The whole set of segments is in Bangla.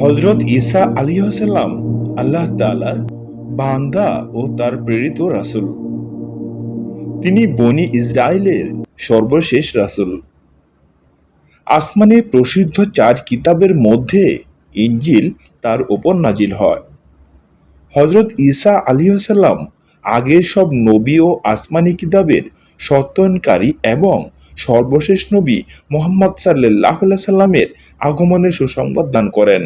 হজরত ঈসা আলিহাসাল্লাম আল্লাহ তালার বান্দা ও তার প্রেরিত রাসূল। তিনি বনি ইসরায়েলের সর্বশেষ রাসূল। আসমানে প্রসিদ্ধ চার কিতাবের মধ্যে ইঞ্জিল তার ওপর নাজিল হয়। হজরত ঈসা আলিহাসাল্লাম আগের সব নবী ও আসমানি কিতাবের সত্যনকারী এবং সর্বশেষ নবী মোহাম্মদ সাল্লাহ সাল্লামের আগমনের সুসংবাদ দান করেন।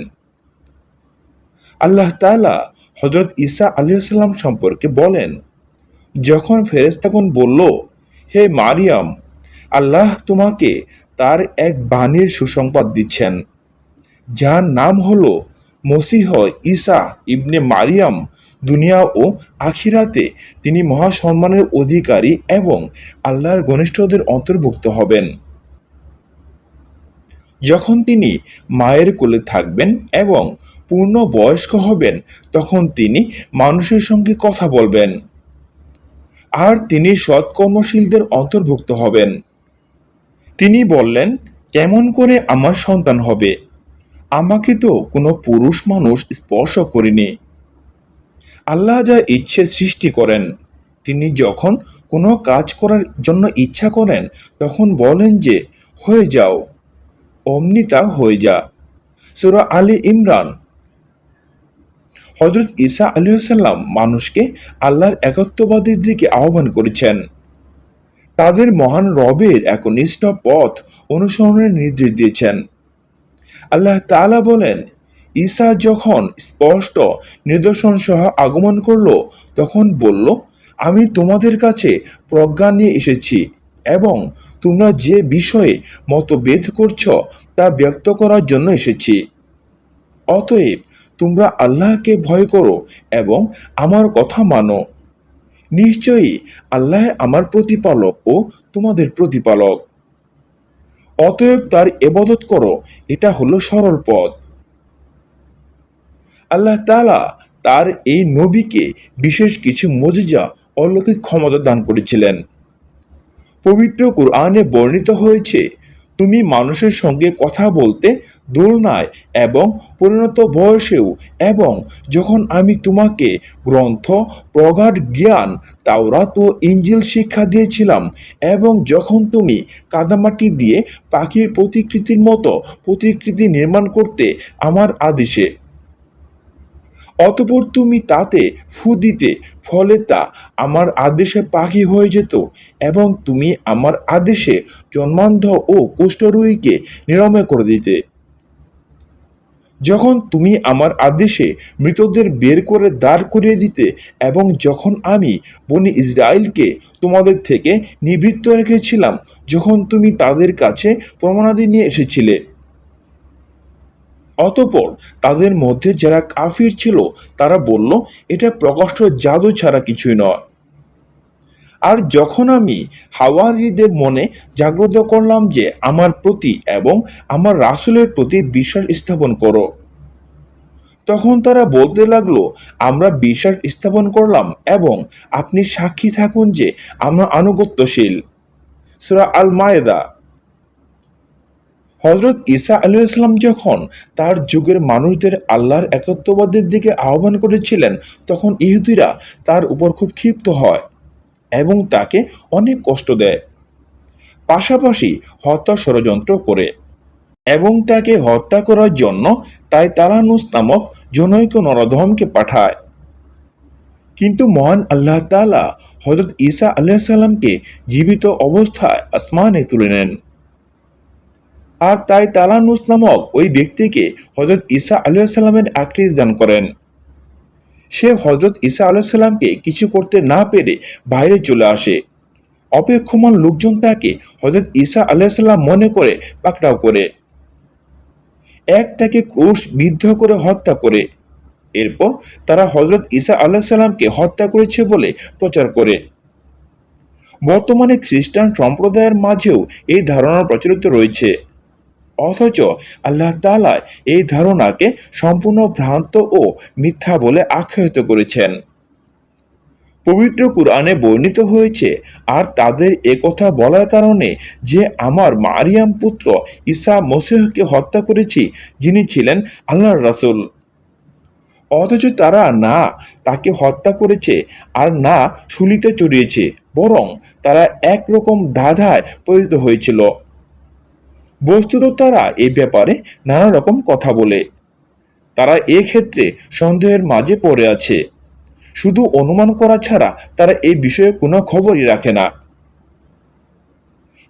আল্লাহ তালা হজরত ঈসা আলিয়াল্লাম সম্পর্কে বলেন, যখন ফেরেস্তাগণ বলল, হে মারিয়াম, আল্লাহ তোমাকে তার এক বাণীর সুসংবাদ দিচ্ছেন, যার নাম হল মসিহ ঈসা ইবনে মারিয়াম দুনিয়া ও আখিরাতে তিনি মহাসম্মানের অধিকারী এবং আল্লাহর ঘনিষ্ঠদের অন্তর্ভুক্ত হবেন। যখন তিনি মায়ের কোলে থাকবেন এবং পূর্ণ বয়স্ক হবেন, তখন তিনি মানুষের সঙ্গে কথা বলবেন। আর তিনি সৎকর্মশীলদের অন্তর্ভুক্ত হবেন। তিনি বললেন, কেমন করে আমার সন্তান হবে? আমাকে তো কোনো পুরুষ মানুষ স্পর্শ করেনি। আল্লাহ যা ইচ্ছে সৃষ্টি করেন, তিনি যখন কোনো কাজ করার জন্য ইচ্ছা করেন, তখন বলেন যে, হয়ে যাও, অমনি তা হয়ে যা। সুরা আলী ইমরান। হজরত ঈসা আলিয়াল্লাম মানুষকে আল্লাহর একত্ববাদের দিকে আহ্বান করেছেন। তাদের মহান রবের একনিষ্ঠ পথ অনুসরণের নির্দেশ দিয়েছেন। আল্লাহ তাআলা বলেন ঈসা যখন স্পষ্ট নিদর্শন সহ আগমন করল, তখন বলল, আমি তোমাদের কাছে প্রজ্ঞা নিয়ে এসেছি এবং তোমরা যে বিষয়ে মতভেদ করছ তা ব্যক্ত করার জন্য এসেছি। অতএব তোমরা আল্লাহকে ভয় করো এবং আমার কথা মানো। নিশ্চয়ই আল্লাহ আমার প্রতিপালক ও তোমাদের প্রতিপালক। অতএব তার এবাদত করো, এটা হলো সরল পথ। আল্লাহ তালা তার এই নবীকে বিশেষ কিছু মজিজা অলৌকিক ক্ষমতা দান করেছিলেন। পবিত্র কোরআনে বর্ণিত হয়েছে, তুমি মানুষের সঙ্গে কথা বলতে দোলনায় এবং পরিণত বয়সেও এবং যখন আমি তোমাকে গ্রন্থ, প্রগাঢ় জ্ঞান, তাওরাত ও ইঞ্জিল শিক্ষা দিয়েছিলাম এবং যখন তুমি কাদামাটি দিয়ে পাখির প্রতিকৃতির মতো প্রতিকৃতি নির্মাণ করতে আমার আদেশে অতপর তুমি তাতে ফু দিতে, ফলে তা আমার আদেশে পাখি হয়ে যেত এবং তুমি আমার আদেশে জন্মান্ধ ও কুষ্ঠরোগীকে নিরাময় করে দিতে। যখন তুমি আমার আদেশে মৃতদের বের করে দাঁড় করিয়ে দিতে এবং যখন আমি বনি ইসরায়েলকে তোমাদের থেকে নিবৃত্ত রেখেছিলাম, যখন তুমি তাদের কাছে প্রমাণাদি নিয়ে এসেছিলে অতপর তাদের মধ্যে যারা কাফির ছিল, তারা বলল, এটা প্রকাশ্য জাদু ছাড়া কিছুই নয়। আর যখন আমি হাওয়ারিদের মনে জাগ্রত করলাম যে আমার প্রতি এবং আমার রাসুলের প্রতি বিশ্বাস স্থাপন করো, তখন তারা বলতে লাগল, আমরা বিশ্বাস স্থাপন করলাম এবং আপনি সাক্ষী থাকুন যে আমরা আনুগত্যশীল। সুরা আল মায়েদা হজরত ঈসা আলাইসাল্লাম যখন তার যুগের মানুষদের আল্লাহর একত্ববাদের দিকে আহ্বান করেছিলেন, তখন ইহুদিরা তার উপর খুব ক্ষিপ্ত হয় এবং তাকে অনেক কষ্ট দেয়, পাশাপাশি হত্যা ষড়যন্ত্র করে এবং তাকে হত্যা করার জন্য তাই তারানুস নামক জনৈক নরধমকে পাঠায়। কিন্তু মহান আল্লাহ তাআলা হজরত ঈসা আলাইসাল্লামকে জীবিত অবস্থায় আসমানে তুলে নেন। আর তাই তালানুস নামক ওই ব্যক্তিকে হজরত ঈসা আলাইসাল্লামের আকৃতি দান করেন। সে হজরত ঈসা আলাইসাল্লামকে কিছু করতে না পেরে বাইরে চলে আসে। অপেক্ষমান লোকজন তাকে হজরত ঈসা আলাইসাল্লাম মনে করে পাকড়াও করে। এক তাকে ক্রুশ বিদ্ধ করে হত্যা করে। এরপর তারা হজরত ঈসা আলাইসাল্লামকে হত্যা করেছে বলে প্রচার করে। বর্তমানে খ্রিস্টান সম্প্রদায়ের মাঝেও এই ধারণা প্রচলিত রয়েছে। অথচ আল্লাহ তাআলা এই ধারণাকে সম্পূর্ণ ভ্রান্ত ও মিথ্যা বলে আখ্যায়িত করেছেন। পবিত্র কুরআনে বর্ণিত হয়েছে, আর তাদের একথা বলার কারণে যে আমার মারিয়াম পুত্র ঈসা মসিহকে হত্যা করেছি, যিনি ছিলেন আল্লাহর রাসূল। অথচ তারা না তাকে হত্যা করেছে আর না শুলিতে চড়িয়েছে, বরং তারা একরকম ধাঁধায় পতিত হয়েছিল। বস্তুত তারা এ ব্যাপারে নানা রকম কথা বলে। তারা ক্ষেত্রে সন্দেহের মাঝে পড়ে আছে। শুধু অনুমান করা ছাড়া তারা এই বিষয়ে কোনো খবরই রাখে না।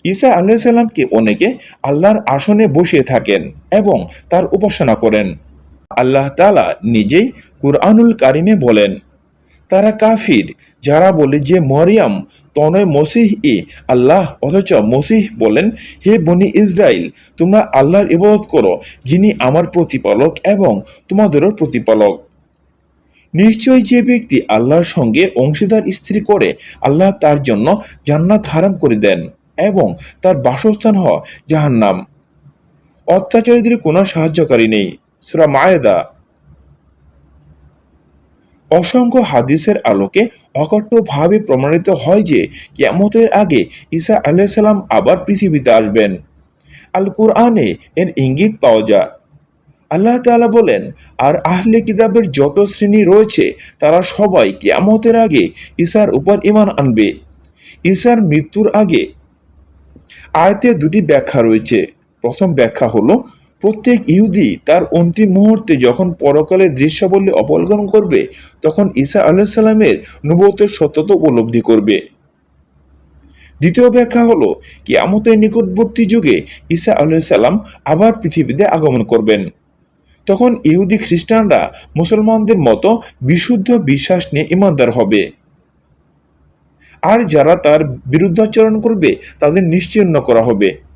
ঈসা আলাইসাল্লামকে অনেকে আল্লাহর আসনে বসিয়ে থাকেন এবং তার উপাসনা করেন। আল্লাহ তালা নিজেই কুরআনুল কারিমে বলেন তারা কাফির, যারা বলে যে মরিয়াম তনয় মসিহ ই আল্লাহ, অথচ মসিহ বলেন, হে বনি ইসরাইল, তোমরা আল্লাহর ইবাদত করো, যিনি আমার প্রতিপালক এবং তোমাদেরও প্রতিপালক। নিশ্চয়ই যে ব্যক্তি আল্লাহর সঙ্গে অংশীদার স্ত্রী করে, আল্লাহ তার জন্য জান্নাত হারাম করে দেন এবং তার বাসস্থান হয় জাহান্নাম। অত্যাচারীদের কোনো সাহায্যকারী নেই। সুরা মায়েদা অসংখ্য হাদিসের আলোকে অকট্টভাবে প্রমাণিত হয় যে কিয়ামতের আগে ঈসা আলাইসাল্লাম আবার পৃথিবীতে আসবেন। আল কুরআনে এর ইঙ্গিত পাওয়া যায়। আল্লাহ তাআলা বলেন, আর আহলে কিতাবের যত শ্রেণি রয়েছে, তারা সবাই কিয়ামতের আগে ঈশার উপর ইমান আনবে। ঈশার মৃত্যুর আগে আয়তে দুটি ব্যাখ্যা রয়েছে। প্রথম ব্যাখ্যা হলো প্রত্যেক ইহুদি তার অন্তিম মুহূর্তে যখন পরকালের দৃশ্যাবলী অবলম্বন করবে, তখন ঈসা আলাইসাল্লামের নবতের সত্যতা উপলব্ধি করবে। দ্বিতীয় ব্যাখ্যা হলো, কিয়ামতের নিকটবর্তী যুগে ঈসা আলাইসাল্লাম আবার পৃথিবীতে আগমন করবেন। তখন ইহুদি খ্রিস্টানরা মুসলমানদের মতো বিশুদ্ধ বিশ্বাস নিয়ে ইমানদার হবে। আর যারা তার বিরুদ্ধাচরণ করবে, তাদের নিশ্চিহ্ন করা হবে।